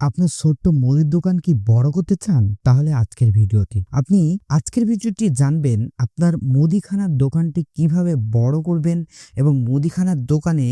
আপনার ছোট্ট মুদির দোকান কি বড় করতে চান? তাহলে আজকের ভিডিওটি। আপনি আজকের ভিডিওটি জানবেন আপনার মুদিখানার দোকানটি কীভাবে বড় করবেন এবং মুদিখানার দোকানে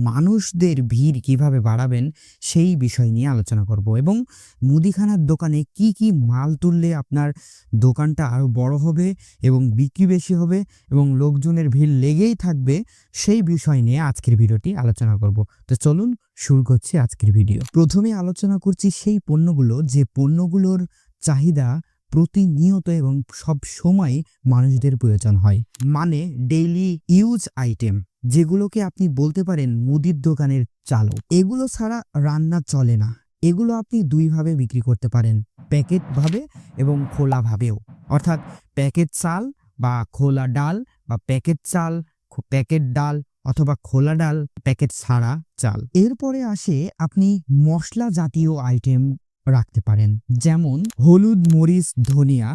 মানুষদের ভিড় কীভাবে বাড়াবেন সেই বিষয় নিয়ে আলোচনা করব এবং মুদিখানার দোকানে কি কি মাল তুললে আপনার দোকানটা আরও বড় হবে এবং বিক্রি বেশি হবে এবং লোকজনের ভিড় লেগেই থাকবে সেই বিষয় নিয়ে আজকের ভিডিওটি আলোচনা করব। তো চলুন শুরু করছি আজকের ভিডিও। প্রথমে আলোচনা করছি সেই পণ্যগুলো যে পণ্যগুলোর চাহিদা প্রতিনিয়ত এবং সব সময় মানুষদের প্রয়োজন হয়। মানে ডেইলি ইউজ আইটেম যেগুলোকে আপনি বলতে পারেন মুদির দোকানের চালক। এগুলো ছাড়া রান্না চলে না। এগুলো আপনি দুইভাবে বিক্রি করতে পারেন প্যাকেটভাবে এবং খোলাভাবেও অর্থাৎ প্যাকেট চাল বা খোলা ডাল বা প্যাকেট চাল প্যাকেট ডাল অথবা খোলা ডাল প্যাকেট ছাড়া চাল। এরপরে আসে আপনি মশলা জাতীয় আইটেম রাখতে পারেন, যেমন হলুদ, মরিচ, ধনিয়া,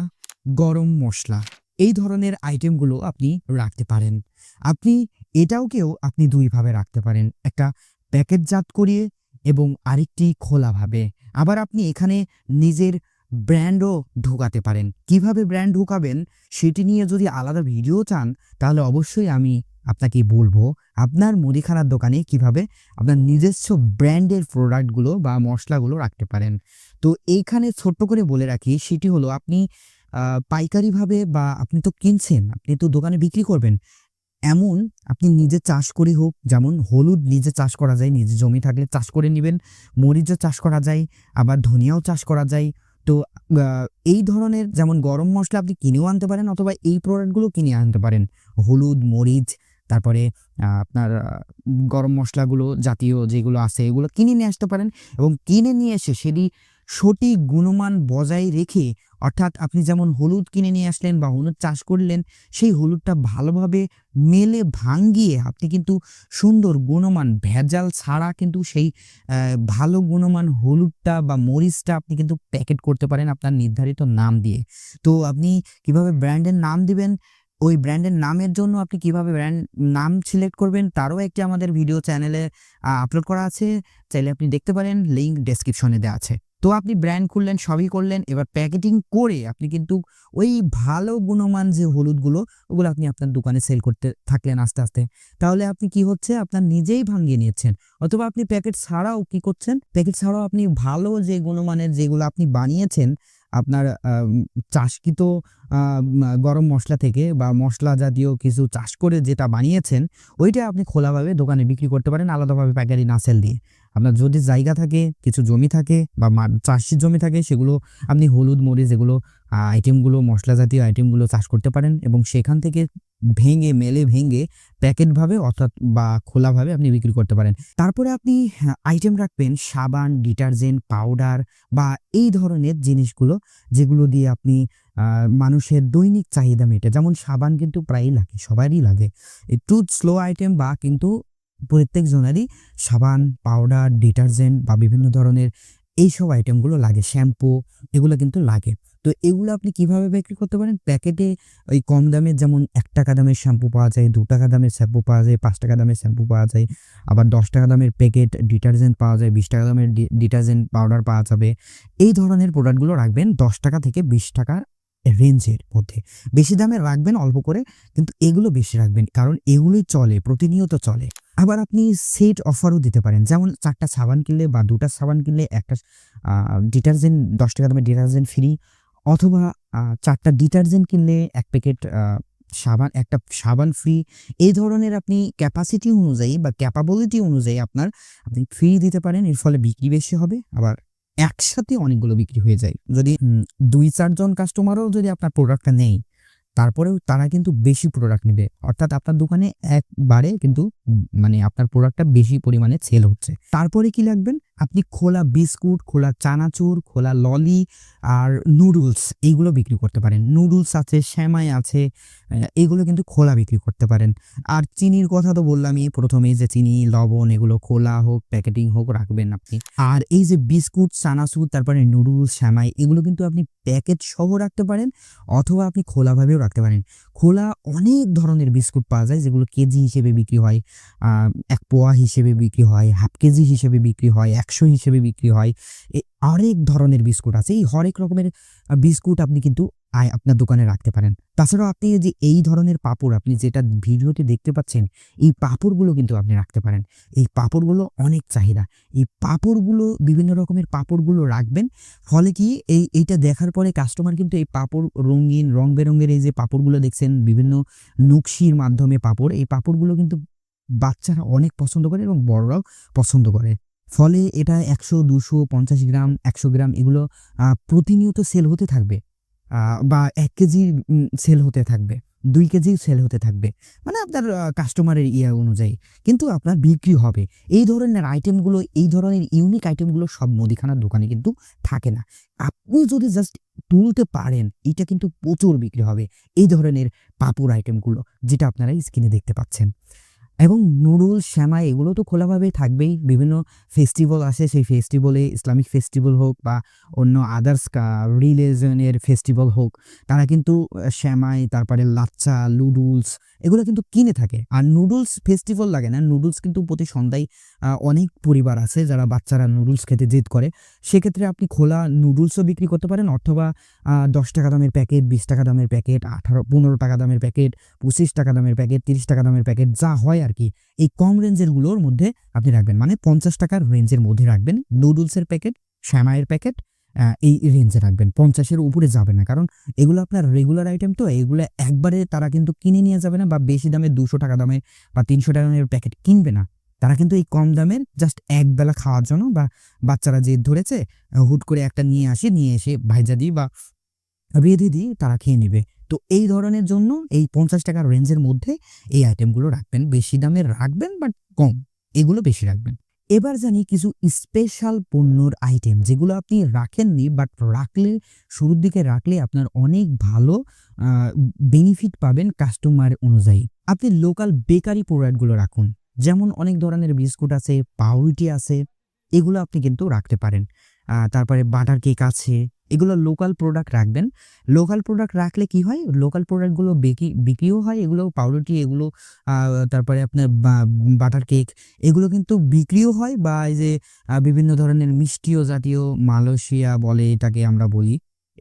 গরম মশলা। এই ধরনের আইটেমগুলো আপনি রাখতে পারেন। আপনি এটাওকেও আপনি দুইভাবে রাখতে পারেন, একটা প্যাকেটজাত করিয়ে এবং আরেকটি খোলাভাবে আবার আপনি এখানে নিজের ব্র্যান্ডও ঢোকাতে পারেন। কীভাবে ব্র্যান্ড ঢোকাবেন, সেটি নিয়ে যদি আলাদা ভিডিও চান, তাহলে অবশ্যই আমি আপনাকে বলব, আপনার মুদিখানার দোকানে কীভাবে আপনার নিজস্ব ব্র্যান্ডের প্রোডাক্টগুলো বা মশলাগুলো রাখতে পারেন। তো এইখানে ছোট্ট করে বলে রাখি, সেটি হলো আপনি পাইকারিভাবে বা আপনি তো কিনছেন, আপনি তো দোকানে বিক্রি করবেন। এমন আপনি নিজে চাষ করে হোক, যেমন হলুদ নিজে চাষ করা যায়, নিজে জমি থাকলে চাষ করে নেবেন, মরিচও চাষ করা যায়, আবার ধনিয়াও চাষ করা যায়। তো এই ধরনের যেমন গরম মশলা আপনি কিনেও আনতে পারেন, অথবা এই প্রোডাক্টগুলো কিনে আনতে পারেন। হলুদ, মরিচ তারপরে আপনার গরম মশলাগুলো জাতীয় যেগুলো আছে, এগুলো কিনে নিয়ে আসতে পারেন এবং কিনে নিয়ে এসে সেটি সঠিক গুণমান বজায় রেখে, অর্থাৎ আপনি যেমন হলুদ কিনে নিয়ে আসলেন বা হলুদ চাষ করলেন, সেই হলুদটা ভালোভাবে মেলে ভাঙ্গিয়ে আপনি কিন্তু সুন্দর গুণমান, ভেজাল ছাড়া কিন্তু সেই ভালো গুণমান হলুদটা বা মরিচটা আপনি কিন্তু প্যাকেট করতে পারেন আপনার নির্ধারিত নাম দিয়ে। তো আপনি কীভাবে ব্র্যান্ডের নাম দিবেন ওই ব্র্যান্ডের নামের জন্য আপনি কীভাবে ব্র্যান্ড নাম সিলেক্ট করবেন, তারও একটি আমাদের ভিডিও চ্যানেলে আপলোড করা আছে। চাইলে আপনি দেখতে পারেন লিঙ্ক ডেসক্রিপশনে দেওয়া আছে। তো আপনি ব্র্যান্ড খুললেন, সবই করলেন, এবার প্যাকেটিং করে আপনি কিন্তু ওই ভালো গুণমান যে হলুদগুলো, ওগুলো আপনি আপনার দোকানে সেল করতে থাকলেন আস্তে আস্তে। তাহলে আপনি কি হচ্ছে, আপনার নিজেই ভাঙিয়ে নিচ্ছেন অথবা আপনি প্যাকেট ছাড়াও কি করছেন? প্যাকেট ছাড়াও আপনি ভালো যে গুণমানের যেগুলো আপনি বানিয়েছেন আপনার চাষকৃত গরম মশলা থেকে বা মশলা জাতীয় কিছু চাষ করে যেটা বানিয়েছেন, ওইটা আপনি খোলাভাবে দোকানে বিক্রি করতে পারেন আলাদাভাবে পাইকারি না সেল দিয়ে। আপনার যদি জায়গা থাকে, কিছু জমি থাকে বা চাষের জমি থাকে, সেগুলো আপনি হলুদ, মরিচ এগুলো আইটেমগুলো মশলা জাতীয় আইটেমগুলো চাষ করতে পারেন এবং সেখান থেকে ভেঙে, মেলে ভেঙে প্যাকেটভাবে অর্থাৎ বা খোলাভাবে আপনি বিক্রি করতে পারেন। তারপরে আপনি আইটেম রাখবেন সাবান, ডিটারজেন্ট, পাউডার বা এই ধরনের জিনিসগুলো যেগুলো দিয়ে আপনি মানুষের দৈনিক চাহিদা মেটে। যেমন সাবান কিন্তু প্রায়ই লাগে, সবারই লাগে। একটু স্লো আইটেম বা কিন্তু প্রত্যেক জনেরই সাবান, পাউডার, ডিটারজেন্ট বা বিভিন্ন ধরনের এইসব আইটেমগুলো লাগে। শ্যাম্পু, এগুলো কিন্তু লাগে। তো এগুলো আপনি কীভাবে বিক্রি করতে পারেন? প্যাকেটে ওই কম দামের যেমন এক টাকা দামের শ্যাম্পু পাওয়া যায়, দু টাকা দামের শ্যাম্পু পাওয়া যায়, পাঁচ টাকা দামের শ্যাম্পু পাওয়া যায়, আবার দশ টাকা দামের প্যাকেট ডিটারজেন্ট পাওয়া যায়, বিশ টাকা দামের ডিটারজেন্ট পাউডার পাওয়া যাবে। এই ধরনের প্রোডাক্টগুলো রাখবেন দশ টাকা থেকে বিশ টাকা রেঞ্জের মধ্যে। বেশি দামের রাখবেন, অল্প করে, কিন্তু এগুলো বেশি রাখবেন, কারণ এগুলোই চলে, প্রতিনিয়ত চলে। আবার আপনি সেট অফারও দিতে পারেন, যেমন চারটা সাবান কিনলে বা দুটা সাবান কিনলে একটা ডিটারজেন্ট, দশ টাকা দামের ডিটারজেন্ট ফ্রি অথবা চারটা ডিটারজেন্ট কিনলে এক প্যাকেট সাবান, একটা সাবান ফ্রি, এই ধরনের আপনি ক্যাপাসিটি অনুযায়ী বা ক্যাপাবিলিটি অনুযায়ী আপনার, আপনি ফ্রি দিতে পারেন, এর ফলে বিক্রি বেশি হবে, আবার একসাথে অনেকগুলো বিক্রি হয়ে যায়। যদি দুই চারজন কাস্টমারও যদি আপনার প্রোডাক্টটা নেই, তারপরেও তারা কিন্তু বেশি প্রোডাক্ট নেবে। অর্থাৎ আপনার দোকানে একবারে কিন্তু মানে আপনার প্রোডাক্টটা বেশি পরিমাণে সেল হচ্ছে। তারপরে কি লাগবেন? আপনি খোলা বিস্কুট, খোলা চানাচুর, খোলা ললি আর নুডলস এইগুলো বিক্রি করতে পারেন। নুডলস আছে শ্যামাই আছে এগুলো কিন্তু খোলা বিক্রি করতে পারেন। আর চিনির কথা তো বললামই, প্রথমেই যে চিনি, লবণ এগুলো খোলা হোক, প্যাকেটিং হোক, রাখবেন আপনি। আর এই যে বিস্কুট, চানাচুর, তারপরে নুডলস শ্যামাই এগুলো কিন্তু আপনি প্যাকেট সহ রাখতে পারেন অথবা আপনি খোলাভাবেও রাখতে পারেন। খোলা অনেক ধরনের বিস্কুট পাওয়া যায়, যেগুলো কেজি হিসেবে বিক্রি হয় এক পোয়া হিসেবে বিক্রি হয়, হাফ কেজি হিসেবে বিক্রি হয় একশো হিসেবে বিক্রি হয়। এ আরেক ধরনের বিস্কুট আছে। এই হরেক রকমের বিস্কুট আপনি কিন্তু আয় আপনার দোকানে রাখতে পারেন। তাছাড়াও আপনি যে এই ধরনের পাপড়, আপনি যেটা ভিডিওতে দেখতে পাচ্ছেন, এই পাপড়গুলো কিন্তু আপনি রাখতে পারেন। এই পাপড়গুলো অনেক চাহিদা। এই পাপড়গুলো, বিভিন্ন রকমের পাপড়গুলো রাখবেন, ফলে কি এই, এইটা দেখার পরে কাস্টমার কিন্তু এই পাপড় রঙিন, রং বেরঙের এই যে পাপড়গুলো দেখছেন, বিভিন্ন নকশির মাধ্যমে পাপড়, এই পাপড়গুলো কিন্তু বাচ্চারা অনেক পছন্দ করে এবং বড়রাও পছন্দ করে। ফলে এটা একশো, দুশো, পঞ্চাশ গ্রাম, একশো গ্রাম এগুলো প্রতিনিয়ত সেল হতে থাকবে। বা এক কেজি সেল হতে থাকবে। দুই কেজি সেল হতে থাকবে। মানে আপনার কাস্টমারের ইয়ে অনুযায়ী। কিন্তু আপনার বিক্রি হবে। এই ধরনের আইটেমগুলো এই ধরনের ইউনিক আইটেমগুলো সব মুদিখানার দোকানে কিন্তু থাকে না। আপনি যদি জাস্ট তুলতে পারেন, এটা কিন্তু প্রচুর বিক্রি হবে। এই ধরনের পাপুর আইটেমগুলো যেটা আপনারা স্ক্রিনে দেখতে পাচ্ছেন। এবং নুডলস শ্যামাই এগুলো তো খোলাভাবে থাকবেই। বিভিন্ন ফেস্টিভ্যাল আসে, সেই ফেস্টিভ্যালে ইসলামিক ফেস্টিভ্যাল হোক বা অন্য আদার্স রিলিজনের ফেস্টিভ্যাল হোক, তারা কিন্তু শ্যামাই তারপরে লাচ্চা নুডলস এগুলো কিন্তু কিনে থাকে। আর নুডলস ফেস্টিভ্যাল লাগে না। নুডলস কিন্তু প্রতি সন্ধ্যায় অনেক পরিবার আছে যারা বাচ্চারা নুডলস খেতে জেদ করে। সেক্ষেত্রে আপনি খোলা নুডলসও বিক্রি করতে পারেন অথবা দশ টাকা দামের প্যাকেট বিশ টাকা দামের প্যাকেট আঠারো, পনেরো টাকা দামের প্যাকেট পঁচিশ টাকা দামের প্যাকেট তিরিশ টাকা দামের প্যাকেট যা হয় আর কি এই কম রেঞ্জেরগুলোর মধ্যে আপনি রাখবেন। মানে পঞ্চাশ টাকার রেঞ্জের মধ্যে রাখবেন। নুডলসের প্যাকেট শ্যামাইয়ের প্যাকেট এই রেঞ্জে রাখবেন। পঞ্চাশের উপরে যাবে না। কারণ এগুলো আপনার রেগুলার আইটেম তো, এগুলো একবারে তারা কিন্তু কিনে নিয়ে যাবে না বা বেশি দামে দুশো টাকা দামে বা তিনশো টাকা দামের প্যাকেট কিনবে না। তারা কিন্তু এই কম দামের জাস্ট এক বেলা খাওয়ার জন্য বা বাচ্চারা যে ধরেছে, হুট করে একটা নিয়ে আসে, নিয়ে এসে ভাইজা দিই বা রেঁধে দিই তারা খেয়ে নেবে। তো এই ধরনের জন্য এই পঞ্চাশ টাকার রেঞ্জের মধ্যে এই আইটেমগুলো রাখবেন। বেশি দামের রাখবেন বাট কম, এগুলো বেশি রাখবেন। এবার জানি কিছু স্পেশাল পণ্যর আইটেম যেগুলো আপনি রাখেননি বাট রাখলে, শুরুর দিকে রাখলে আপনার অনেক ভালো বেনিফিট পাবেন কাস্টমার অনুযায়ী। আপনি লোকাল বেকারি প্রোডাক্টগুলো রাখুন। যেমন অনেক ধরনের বিস্কুট আছে, পাউরুটি আছে, এগুলো আপনি কিন্তু রাখতে পারেন। তারপরে বাটার কেক আছে এগুলো লোকাল প্রোডাক্ট রাখবেন। লোকাল প্রোডাক্ট রাখলে কি হয়? লোকাল প্রোডাক্টগুলো বিক্রি বিক্রিও হয়, এগুলো পাউরুটি, এগুলো তারপরে আপনার বাটার কেক এগুলো কিন্তু বিক্রিও হয় বা এই যে বিভিন্ন ধরনের মিষ্টিও জাতীয়, মালয়েশিয়া বলে এটাকে আমরা বলি।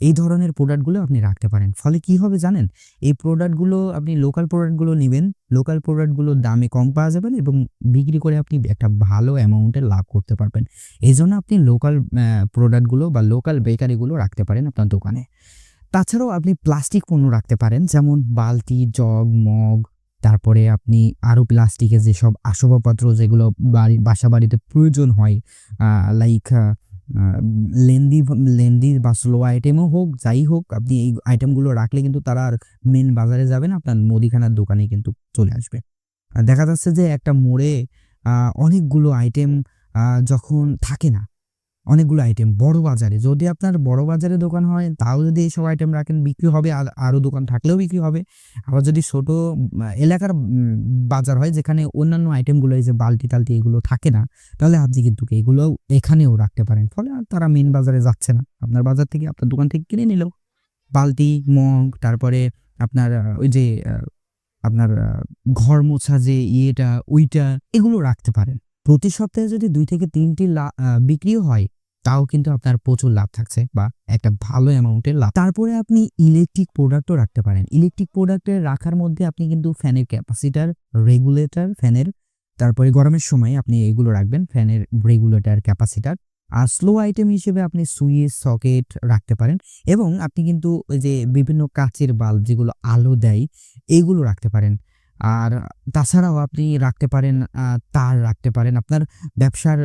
এই ধরনের প্রোডাক্টগুলো আপনি রাখতে পারেন। ফলে কি হবে জানেন? এই প্রোডাক্টগুলো আপনি লোকাল প্রোডাক্টগুলো নেবেন লোকাল প্রোডাক্টগুলো দামে কম পাওয়া যাবেন এবং বিক্রি করে আপনি একটা ভালো অ্যামাউন্টের লাভ করতে পারবেন। এই জন্য আপনি লোকাল প্রোডাক্টগুলো বা লোকাল বেকারিগুলো রাখতে পারেন আপনার দোকানে। তাছাড়াও আপনি প্লাস্টিক পণ্য রাখতে পারেন, যেমন বালতি, জগ, মগ, তারপরে আপনি আরও প্লাস্টিকের যেসব আসবাবপত্র যেগুলো বাড়ি, বাসা বাড়িতে প্রয়োজন হয় লাইক লেন্দি লেন্দি বা স্লো আইটেমও হোক, যাই হোক, আপনি এই আইটেমগুলো রাখলে কিন্তু তারা আর মেন বাজারে যাবেন আপনার মুদিখানার দোকানে কিন্তু চলে আসবে। দেখা যাচ্ছে যে একটা মোড়ে অনেকগুলো আইটেম যখন থাকে না অনেকগুলো আইটেম বড় বাজারে। যদি আপনার বড় বাজারে দোকান হয়, তাও যদি এইসব আইটেম রাখেন, বিক্রি হবে। আর আরও দোকান থাকলেও বিক্রি হবে। আবার যদি ছোট এলাকার বাজার হয়, যেখানে অন্যান্য আইটেমগুলো এই যে বালতি টালতি এগুলো থাকে না, তাহলে আপনি কিন্তু এগুলোও এখানেও রাখতে পারেন। ফলে আর তারা মেন বাজারে যাচ্ছে না। আপনার বাজার থেকে, আপনার দোকান থেকে কিনে নিল। বালতি, মগ, তারপরে আপনার ওই যে আপনার ঘর মোছা যে ইয়েটা, ওইটা, এগুলো রাখতে পারেন। প্রতি সপ্তাহে যদি দুই থেকে তিনটি বিক্রিও হয়, তাও কিন্তু আপনার প্রচুর লাভ থাকছে বা একটা ভালো অ্যামাউন্টের লাভ। তারপরে আপনি ইলেকট্রিক প্রোডাক্টও রাখতে পারেন। ইলেকট্রিক প্রোডাক্টের রাখার মধ্যে আপনি কিন্তু ফ্যানের ক্যাপাসিটার রেগুলেটর ফ্যানের, তারপরে গরমের সময় আপনি এগুলো রাখবেন, ফ্যানের রেগুলেটর ক্যাপাসিটার আর স্লো আইটেম হিসেবে আপনি সুইচ, সকেট রাখতে পারেন এবং আপনি কিন্তু ওই যে বিভিন্ন কাচের বাল্ব যেগুলো আলো দেয় এইগুলো রাখতে পারেন। আর তাছাড়াও আপনি রাখতে পারেন তার রাখতে পারেন। আপনার ব্যবসার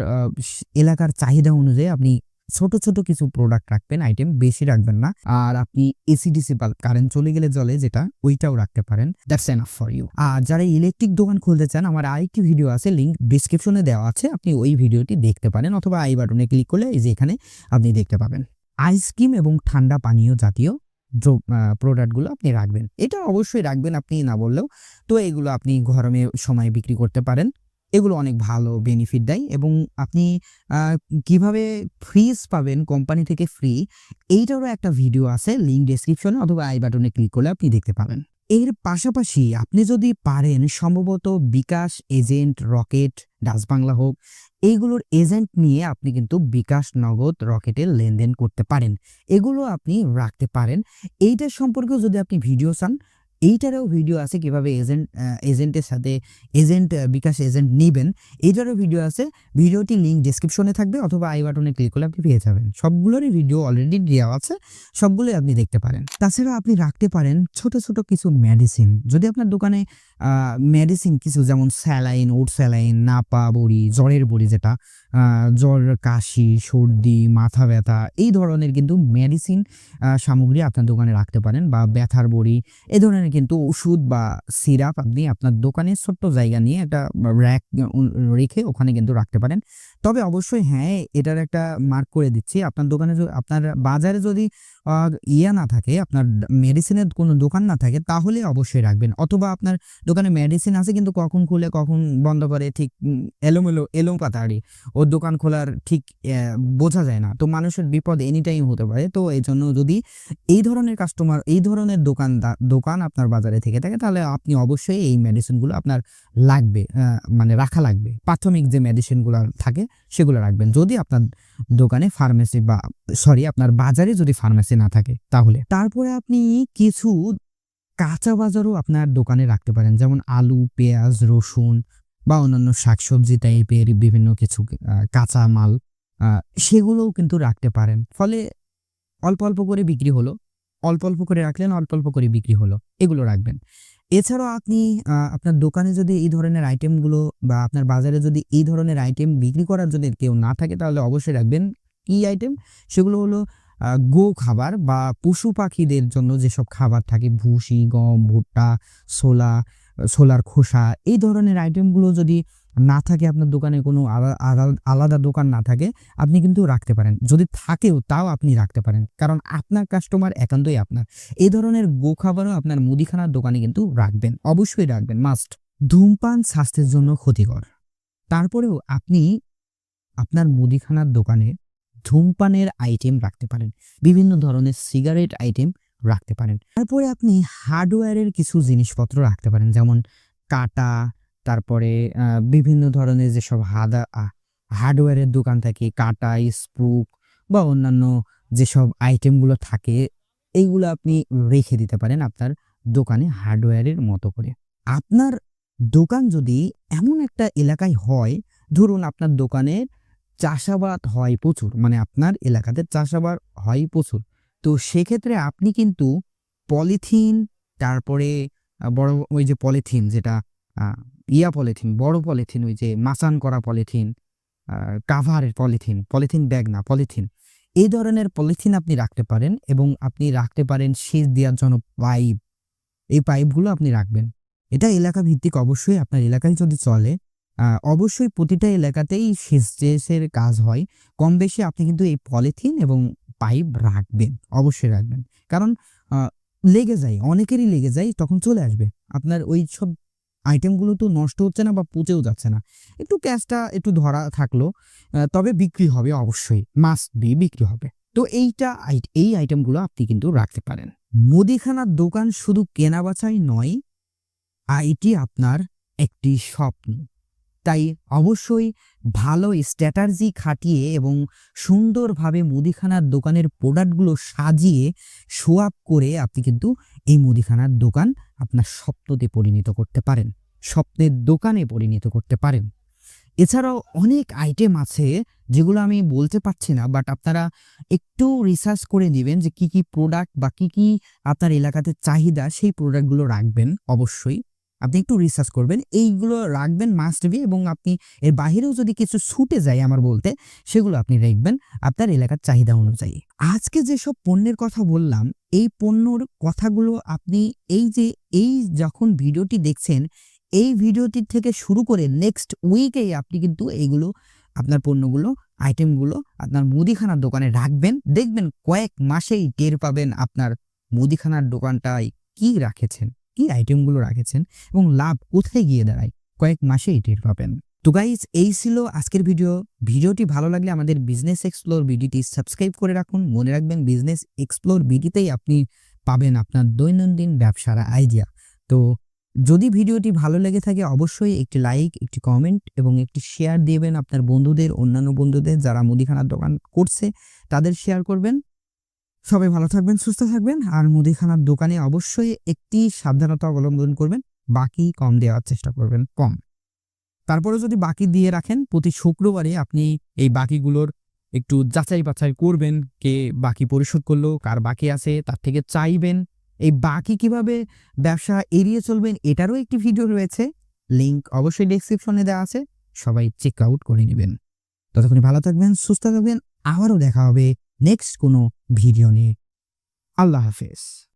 এলাকার চাহিদা অনুযায়ী আপনি ছোট ছোট কিছু প্রোডাক্ট রাখবেন আইটেম বেশি রাখবেন না। আর আপনি এসিডিসি বাল্ব কারেন্ট চলে গেলে জলে যেটা, ওইটাও রাখতে পারেন। দ্যাটস এনাফ ফর ইউ আর যারা ইলেকট্রিক দোকান খুলতে চান, আমার আরেকটি ভিডিও আছে লিঙ্ক ডিসক্রিপশনে দেওয়া আছে, আপনি ওই ভিডিওটি দেখতে পারেন অথবা আই বাটনে ক্লিক করলে এই যে এখানে আপনি দেখতে পাবেন। আইসক্রিম এবং ঠান্ডা পানীয় জাতীয় প্রোডাক্টগুলো আপনি রাখবেন। এটা অবশ্যই রাখবেন আপনি, না বললেও। তো এগুলো আপনি গরমে সময় বিক্রি করতে পারেন। এগুলো অনেক ভালো বেনিফিট দেয় এবং আপনি কীভাবে ফ্রিজ পাবেন কোম্পানি থেকে ফ্রি এইটারও একটা ভিডিও আছে লিঙ্ক ডিসক্রিপশনে অথবা আই বাটনে ক্লিক করলে আপনি দেখতে পাবেন। এর পাশাপাশি আপনি যদি পারেন, সম্ভবত bKash agent, Rocket, Dutch Bangla হোক, এইগুলোর এজেন্ট নিয়ে আপনি কিন্তু বিকাশ নগদ রকেটের লেনদেন করতে পারেন। এগুলো আপনি রাখতে পারেন। এইটার সম্পর্কেও যদি আপনি ভিডিও চান এইটারও ভিডিও আছে কীভাবে এজেন্ট এজেন্টের সাথে এজেন্ট বিকাশ এজেন্ট নেবেন। এইটারও ভিডিও আছে। ভিডিওটি লিঙ্ক ডিসক্রিপশনে থাকবে অথবা আই বাটনে ক্লিক করলে আপনি পেয়ে যাবেন। সবগুলোরই ভিডিও অলরেডি দেওয়া আছে। সবগুলোই আপনি দেখতে পারেন। তাছাড়া আপনি রাখতে পারেন ছোট ছোট কিছু মেডিসিন যদি আপনার দোকানে মেডিসিন কিছু যেমন স্যালাইন ওট স্যালাইন, নাপা বড়ি, জ্বরের বড়ি যেটা জ্বর, কাশি, সর্দি, মাথা ব্যথা, এই ধরনের কিন্তু মেডিসিন সামগ্রী আপনার দোকানে রাখতে পারেন বা ব্যথার বড়ি, এ ধরনের কিন্তু ওষুধ বা সিরাপ আপনি আপনার দোকানে ছোট্ট জায়গা নিয়ে একটা র্যাক রেখে ওখানে কিন্তু রাখতে পারেন। তবে অবশ্যই হ্যাঁ এটার একটা মার্ক করে দিচ্ছি। আপনার দোকানে আপনার বাজারে যদি ইয়ে না থাকে, আপনার মেডিসিনের কোনো দোকান না থাকে, তাহলে অবশ্যই রাখবেন। অথবা আপনার দোকানে মেডিসিন আছে কিন্তু কখন খুলে, কখন বন্ধ করে, ঠিক এলোমেলো এলো পাতাড়ি ওর দোকান খোলার ঠিক বোঝা যায় না। তো মানুষের বিপদ এনি টাইম হতে পারে। তো এই জন্য যদি এই ধরনের কাস্টমার এই ধরনের দোকান দোকান আপনার বাজারে থেকে থাকে, তাহলে আপনি অবশ্যই এই মেডিসিনগুলো আপনার লাগবে মানে রাখা লাগবে। প্রাথমিক যে মেডিসিনগুলো থাকে, সেগুলো রাখবেন। যদি আপনার দোকানে ফার্মেসি বা সরি আপনার বাজারে যদি ফার্মেসি না থাকে, তাহলে। তারপরে আপনি কিছু কাঁচা বাজারও আপনার দোকানে রাখতে পারেন। যেমন আলু, পেঁয়াজ, রসুন বা অন্যান্য শাকসবজি টাইপের বিভিন্ন কিছু কাঁচা মাল সেগুলোও কিন্তু রাখতে পারেন। ফলে অল্প অল্প করে বিক্রি হলো, অল্প অল্প করে রাখলেন, অল্প অল্প করে বিক্রি হলো, এগুলো রাখবেন। এছাড়াও আপনি আপনার দোকানে যদি এই ধরনের আইটেমগুলো বা আপনার বাজারে যদি এই ধরনের আইটেম বিক্রি করার জন্য কেউ না থাকে, তাহলে অবশ্যই রাখবেন। কি আইটেম সেগুলো হলো গো খাবার বা পশু পাখিদের জন্য যেসব খাবার থাকে, ভুসি, গম, ভুট্টা, ছোলা ছোলার খোসা, এই ধরনের আইটেমগুলো যদি না থাকে, আপনার দোকানে কোনো আলা- আলা- আলাদা দোকান না থাকে, আপনি কিন্তু রাখতে পারেন। যদি থাকেও, তাও আপনি রাখতে পারেন। কারণ আপনার কাস্টমার একান্তই আপনার। এই ধরনের গো খাবারও আপনার মুদিখানার দোকানে কিন্তু রাখবেন। অবশ্যই রাখবেন। মাস্ট ধূমপান স্বাস্থ্যের জন্য ক্ষতিকর। তারপরেও আপনি আপনার মুদিখানার দোকানে ধূমপানের আইটেম রাখতে পারেন। বিভিন্ন ধরনের সিগারেট আইটেম রাখতে পারেন। তারপরে আপনি হার্ডওয়্যারের কিছু জিনিসপত্র রাখতে পারেন, যেমন কাটা, তারপরে বিভিন্ন ধরনের যেসব হাদা হার্ডওয়্যারের দোকান থাকে, কাটা, স্প্রুক বা অন্যান্য যেসব আইটেমগুলো থাকে, এইগুলো আপনি রেখে দিতে পারেন আপনার দোকানে হার্ডওয়্যারের মতো করে। আপনার দোকান যদি এমন একটা এলাকায় হয়, ধরুন আপনার দোকানের চাষাবাদ হয় প্রচুর মানে আপনার এলাকাতে চাষাবাদ হয় প্রচুর তো সেক্ষেত্রে আপনি কিন্তু পলিথিন, তারপরে বড় ওই যে পলিথিন যেটা ইয়া পলিথিন, বড় পলিথিন, ওই যে মাচান করা পলিথিন কাভারের পলিথিন পলিথিন ব্যাগ না, পলিথিন। এই ধরনের পলিথিন আপনি রাখতে পারেন এবং আপনি রাখতে পারেন সেচ দেওয়ার জন্য পাইপ। এই পাইপগুলো আপনি রাখবেন। এটা এলাকা ভিত্তিক অবশ্যই, আপনার এলাকায় যদি চলে অবশ্যই প্রতিটা এলাকাতেই সেচের কাজ হয়। কম বেশি আপনি কিন্তু এই পলিথিন এবং পাইপ রাখবেন, অবশ্যই রাখবেন। কারণ লেগে যায়, অনেকেরই লেগে যায়, তখন চলে আসবে। আপনার ওই সব আইটেমগুলো তো নষ্ট হচ্ছে না বা পচেও যাচ্ছে না। একটু ক্যাশটা একটু ধরা থাকল তবে বিক্রি হবে অবশ্যই মাস্ট বি বিক্রি হবে। তো এইটা এই আইটেমগুলো আপনি কিন্তু রাখতে পারেন। মুদিখানার দোকান শুধু কেনা বাছাই নয়, আইটি আপনার একটি স্বপ্ন। তাই অবশ্যই ভালো স্ট্র্যাটার্জি খাটিয়ে এবং সুন্দরভাবে মুদিখানার দোকানের প্রোডাক্টগুলো সাজিয়ে শো আপ করে আপনি কিন্তু এই মুদিখানার দোকান আপনার স্বপ্নতে পরিণত করতে পারেন, স্বপ্নের দোকানে পরিণত করতে পারেন। এছাড়াও অনেক আইটেম আছে যেগুলো আমি বলতে পারছি না বাট আপনারা একটু রিসার্চ করে দিবেন যে কি কি প্রোডাক্ট বা কি কি আপনার এলাকাতে চাহিদা, সেই প্রোডাক্টগুলো রাখবেন অবশ্যই। আপনি একটু রিসার্চ করবেন। এইগুলো রাখবেন মাস্ট বি এবং আপনি এর বাহিরেও যদি কিছু ছুটে যায় আমার বলতে, সেগুলো আপনি রাখবেন আপনার এলাকার চাহিদা অনুযায়ী। আজকে যেসব পণ্যের কথা বললাম, এই পণ্যর কথাগুলো আপনি এই যে, এই যখন ভিডিওটি দেখছেন, এই ভিডিওটির থেকে শুরু করে নেক্সট উইকেই আপনি কিন্তু এইগুলো, আপনার পণ্যগুলো আইটেমগুলো আপনার মুদিখানার দোকানে রাখবেন। দেখবেন কয়েক মাসেই টের পাবেন আপনার মুদিখানার দোকানটায় কি রাখেছেন। কি আইটেমগুলো রাখেছেন এবং লাভ কোথায় গিয়ে দাঁড়ায়? কয়েক মাসেই টের পাবেন। তো গাইজ এই ছিল আজকের ভিডিও ভিডিওটি ভালো লাগলে আমাদের বিজনেস এক্সপ্লোর ভিডিওটি সাবস্ক্রাইব করে রাখুন। মনে রাখবেন বিজনেস এক্সপ্লোর ভিডিওতেই আপনি পাবেন আপনার দৈনন্দিন ব্যবসার আইডিয়া তো যদি ভিডিওটি ভালো লেগে থাকে, অবশ্যই একটি লাইক একটি কমেন্ট এবং একটি শেয়ার দিবেন আপনার বন্ধুদের, অন্যান্য বন্ধুদের যারা মুদিখানার দোকান করছে, তাদের শেয়ার করবেন। সবাই ভালো থাকবেন, সুস্থ থাকবেন আর মুদিখানার দোকানে অবশ্যই একটি সাবধানতা অবলম্বন করবেন, বাকি কম দেওয়ার চেষ্টা করবেন কম। তারপরে যদি বাকি দিয়ে রাখেন, প্রতি শুক্রবারে আপনি এই বাকিগুলোর একটু যাচাই বাছাই করবেন, কে বাকি পরিশোধ করল, কার বাকি আছে, তার থেকে চাইবেন। এই বাকি কীভাবে ব্যবসা এড়িয়ে চলবেন, এটারও একটি ভিডিও রয়েছে, লিংক অবশ্যই ডেসক্রিপশনে দেওয়া আছে, সবাই চেক আউট করে নেবেন। ততক্ষণে ভালো থাকবেন, সুস্থ থাকবেন, আবারও দেখা হবে নেক্সট কোনো ভিডিও নিয়ে। আল্লাহ হাফেজ।